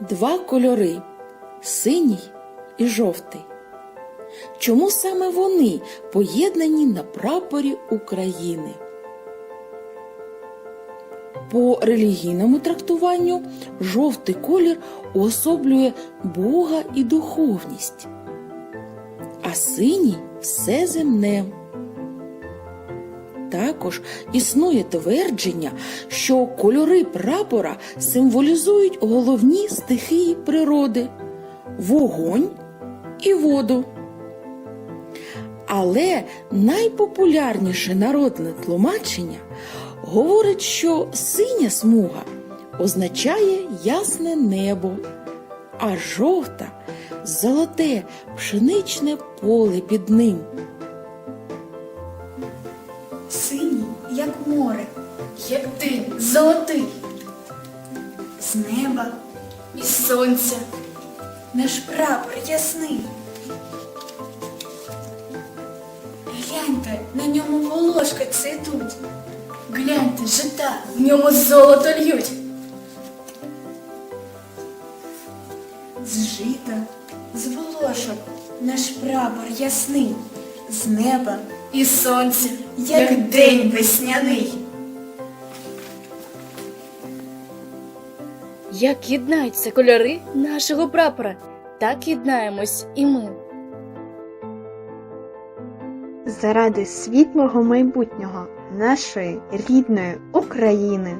два кольори синій і жовтий. Чому саме вони поєднані на прапорі України? По релігійному трактуванню жовтий колір уособлює Бога і духовність, а синій все земне. Також існує твердження, що кольори прапора символізують головні стихії природи вогонь і воду. Але найпопулярніше народне тлумачення говорить, що синя смуга означає ясне небо, а жовта золоте пшеничне поле під ним. Синій, як море, як ти, золотий, з неба і сонця, наш прапор ясний. Гляньте, на ньому волошки цвітуть. гляньте, жита, в ньому золото льють, З жита, з волошок, наш прапор ясний, з неба, і сонце, як день весняний. Як єднаються кольори нашого прапора, так єднаємось і ми. заради світлого майбутнього нашої рідної України.